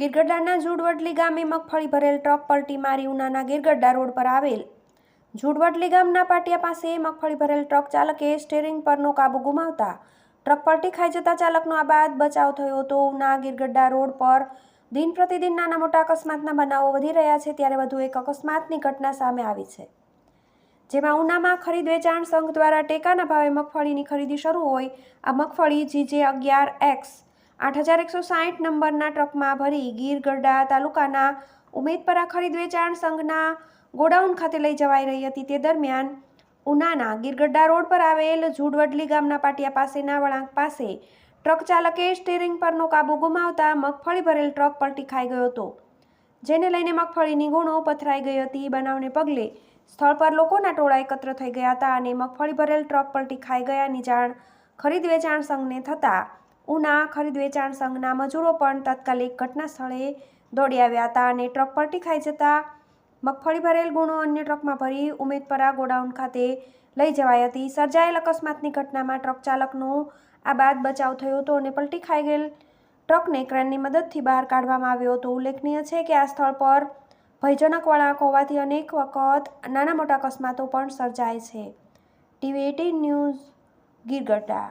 ગીરગઢડાના જૂડવડલી ગામે મગફળી ભરેલ ટ્રક પલટી મારી ઉનાના ગીરગઢડા રોડ પર આવેલ. જૂડવડલી ગામના પાટિયા પાસે મગફળી ભરેલ ટ્રક ચાલકે સ્ટેરિંગ પરનો કાબુ ગુમાવતા ટ્રક પલટી ખાઈ જતા ચાલકનો આ બાદ બચાવ થયો હતો. ઉના ગીરગઢડા રોડ પર દિન પ્રતિદિન નાના મોટા અકસ્માતના બનાવો વધી રહ્યા છે, ત્યારે વધુ એક અકસ્માતની ઘટના સામે આવી છે. જેમાં ઉનામાં ખરીદ વેચાણ સંઘ દ્વારા ટેકાના ભાવે મગફળીની ખરીદી શરૂ હોય. આ મગફળી જીજે અગિયાર એક્સ આઠ હજાર એકસો સાહીઠ નંબરના ટ્રકમાં ભરી ગીર તાલુકાના ઉમેદપરા ખરીદ વેચાણ સંઘના ગોડાઉન ખાતે લઈ જવાઈ રહી હતી. તે દરમિયાન ઉનાના ગીરગઢડા રોડ પર આવેલ ઝુડવડલી ગામના પાટિયા પાસેના વળાંક પાસે ટ્રક ચાલકે સ્ટીરિંગ પરનો કાબુ ગુમાવતા મગફળી ભરેલ ટ્રક પલટી ખાઈ ગયો હતો. જેને લઈને મગફળીની ગુણો પથરાઈ ગઈ હતી. બનાવને પગલે સ્થળ પર લોકોના ટોળા એકત્ર થઈ ગયા હતા અને મગફળી ભરેલ ટ્રક પલટી ખાઈ ગયાની જાણ ખરીદ વેચાણ સંઘને થતાં ઉના ખરીદ વેચાણ સંઘના મજૂરો પણ તાત્કાલિક ઘટના સ્થળે દોડી આવ્યા હતા અને ટ્રક પલટી ખાઈ જતા મગફળી ભરેલ ગુણો અન્ય ટ્રકમાં ભરી ઉમેદપરા ગોડાઉન ખાતે લઈ જવાઈ હતી. સર્જાયેલ અકસ્માતની ઘટનામાં ટ્રક ચાલકનો આ બાદ બચાવ થયો હતો અને પલટી ખાઈ ગયેલ ટ્રકને ક્રેનની મદદથી બહાર કાઢવામાં આવ્યો હતો. ઉલ્લેખનીય છે કે આ સ્થળ પર ભયજનક વળાંક હોવાથી અનેક વખત નાના મોટા અકસ્માતો પણ સર્જાય છે. TV eighteen news Gir Gadhada